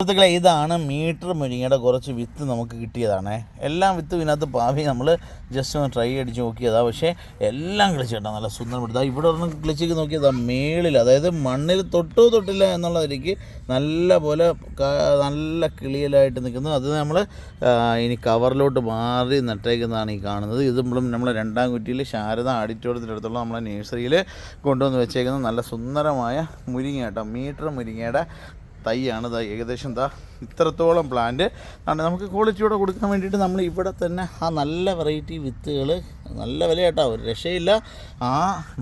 സുഹൃത്തുക്കളെ ഇതാണ് മീറ്റർ മുരിങ്ങയുടെ കുറച്ച് വിത്ത് നമുക്ക് കിട്ടിയതാണ്. എല്ലാം വിത്ത് ഇതിനകത്ത് പാവി നമ്മൾ ജസ്റ്റ് ഒന്ന് ട്രൈ അടിച്ച് നോക്കിയതാ. പക്ഷേ എല്ലാം കിളിച്ചിട്ടാണ് നല്ല സുന്ദരം എടുത്താൽ ഇവിടെ ഒരെണ്ണം കിളിച്ചേക്ക് നോക്കിയതാ. മേളിൽ അതായത് മണ്ണിൽ തൊട്ടോ തൊട്ടില്ല എന്നുള്ളതിലേക്ക് നല്ല പോലെ നല്ല കിളിയലായിട്ട് നിൽക്കുന്നു അത് നമ്മൾ ഇനി കവറിലോട്ട് മാറി നട്ടേക്കുന്നതാണ് ഈ കാണുന്നത്. ഇത് നമ്മളും നമ്മളെ രണ്ടാം കുറ്റിയിൽ ശാരദ ആഡിറ്റോറിയത്തിനടുത്തുള്ള നമ്മളെ നേഴ്സറിയിൽ കൊണ്ടുവന്ന് വെച്ചേക്കുന്ന നല്ല സുന്ദരമായ മുരിങ്ങ കേട്ടോ മീറ്റർ മുരിങ്ങയുടെ തൈയാണ്. ഏകദേശം ദാ ഇത്രത്തോളം പ്ലാന്റ് നമുക്ക് ക്വാളിറ്റിയോടെ കൊടുക്കാൻ വേണ്ടിയിട്ട് നമ്മൾ ഇവിടെ തന്നെ ആ നല്ല വെറൈറ്റി വിത്തുകൾ നല്ല വില കേട്ടോ ഒരു രക്ഷയില്ല. ആ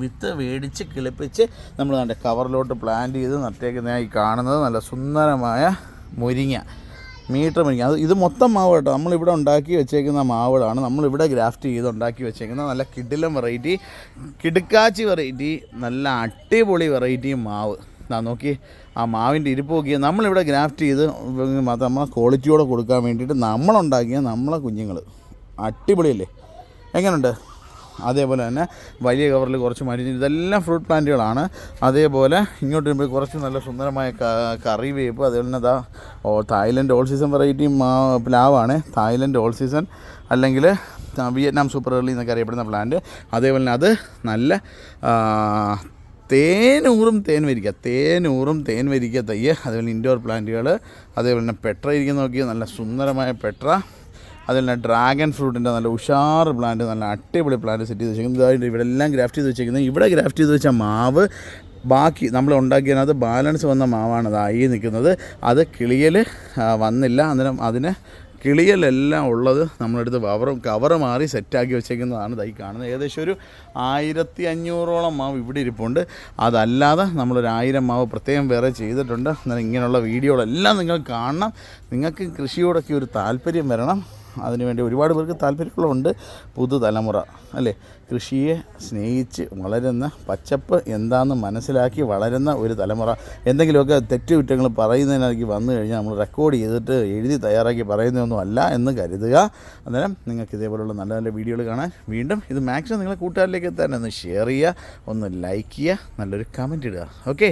വിത്ത് മേടിച്ച് കിളിപ്പിച്ച് നമ്മൾ നല്ല കവറിലോട്ട് പ്ലാന്റ് ചെയ്ത് നട്ടേക്കുന്ന ഈ കാണുന്നത് നല്ല സുന്ദരമായ മുരിങ്ങ മീറ്റർ മുരിങ്ങ. അത് ഇത് മൊത്തം മാവ് കേട്ടോ നമ്മളിവിടെ ഉണ്ടാക്കി വെച്ചേക്കുന്ന മാവുകളാണ്. നമ്മളിവിടെ ഗ്രാഫ്റ്റ് ചെയ്ത് ഉണ്ടാക്കി വെച്ചേക്കുന്ന നല്ല കിടിലം വെറൈറ്റി കിടുക്കാച്ചി വെറൈറ്റി നല്ല അടിപൊളി വെറൈറ്റി മാവ്. ദാ നോക്കി. ആ മാവിന്റെ ഇരിപ്പ് നോക്കിയാൽ നമ്മളിവിടെ ഗ്രാഫ്റ്റ് ചെയ്ത് നമ്മളെ ക്വാളിറ്റിയോടെ കൊടുക്കാൻ വേണ്ടിയിട്ട് നമ്മളുണ്ടാക്കിയ നമ്മളെ കുഞ്ഞുങ്ങൾ അടിപൊളിയല്ലേ? എങ്ങനെയുണ്ട് അതേപോലെ തന്നെ വലിയ കവറിൽ കുറച്ച് മരുന്ന് ഇതെല്ലാം ഫ്രൂട്ട് പ്ലാന്റുകളാണ്. അതേപോലെ ഇങ്ങോട്ട് വരുമ്പോൾ കുറച്ച് നല്ല സുന്ദരമായ കറി വേപ്പ് അതേപോലെ തന്നെ അതാ തായ്ലൻഡ് ഓൾ സീസൺ വെറൈറ്റി പ്ലാവാണ്. തായ്ലൻഡ് ഓൾ സീസൺ അല്ലെങ്കിൽ ആ, വിയറ്റ്നാം സൂപ്പർ എർലി എന്നൊക്കെ അറിയപ്പെടുന്ന പ്ലാന്റ്. അതേപോലെ തന്നെ അത് നല്ല ആ, തേനൂറും തേൻ വരിക്കുക തേനൂറും തേൻ വരിക്കുക തയ്യ് അതേപോലെ ഇൻഡോർ പ്ലാന്റുകൾ അതേപോലെ തന്നെ പെട്ര ഇരിക്കുന്ന നോക്കി നല്ല സുന്ദരമായ പെട്ര. അതുപോലെ തന്നെ ഡ്രാഗൺ ഫ്രൂട്ടിന്റെ നല്ല ഉഷാർ പ്ലാന്റ് നല്ല അടിപൊളി പ്ലാന്റ് സെറ്റ് ചെയ്ത് വെച്ചിരിക്കുന്നത് ഇതായിട്ട് ഇവിടെ എല്ലാം ഗ്രാഫ്റ്റ് ചെയ്ത് വെച്ചിരിക്കുന്നത് ഇവിടെ ഗ്രാഫ്റ്റ് ചെയ്ത് വെച്ച മാവ് ബാക്കി നമ്മൾ ഉണ്ടാക്കിയതിനകത്ത് ബാലൻസ് വന്ന മാവാണ് അതായി നിൽക്കുന്നത്. അത് കിളിയൽ വന്നില്ല. അന്നേരം അതിന് കിളിയലെല്ലാം ഉള്ളത് നമ്മളെടുത്ത് കവർ കവർ മാറി സെറ്റാക്കി വെച്ചേക്കുന്നതാണ് തൈ കാണുന്നത്. ഏകദേശം ഒരു ആയിരത്തി അഞ്ഞൂറോളം മാവ് ഇവിടെ ഇരിപ്പുണ്ട്. അതല്ലാതെ നമ്മളൊരു ആയിരം മാവ് പ്രത്യേകം വേറെ ചെയ്തിട്ടുണ്ട്. എന്നാൽ ഇങ്ങനെയുള്ള വീഡിയോകളെല്ലാം നിങ്ങൾ കാണണം. നിങ്ങൾക്ക് കൃഷിയോടൊക്കെ ഒരു താല്പര്യം വരണം. അതിനുവേണ്ടി ഒരുപാട് പേർക്ക് താല്പര്യമുള്ളതുണ്ട് പുതുതലമുറ അല്ലേ? കൃഷിയെ സ്നേഹിച്ച് വളരുന്ന പച്ചപ്പ് എന്താണെന്ന് മനസ്സിലാക്കി വളരുന്ന ഒരു തലമുറ. എന്തെങ്കിലുമൊക്കെ തെറ്റുകുറ്റങ്ങൾ പറയുന്നതിനാക്കി വന്നു കഴിഞ്ഞാൽ നമ്മൾ റെക്കോർഡ് ചെയ്തിട്ട് എഴുതി തയ്യാറാക്കി പറയുന്നതൊന്നും അല്ല എന്ന് കരുതുക. അന്നേരം നിങ്ങൾക്ക് ഇതേപോലുള്ള നല്ല നല്ല വീഡിയോകൾ കാണാൻ വീണ്ടും ഇത് മാക്സിമം നിങ്ങളെ കൂട്ടുകാരിലേക്ക് എത്താൻ ഒന്ന് ഷെയർ ചെയ്യുക ഒന്ന് ലൈക്ക് ചെയ്യുക നല്ലൊരു കമന്റ് ഇടുക. ഓക്കെ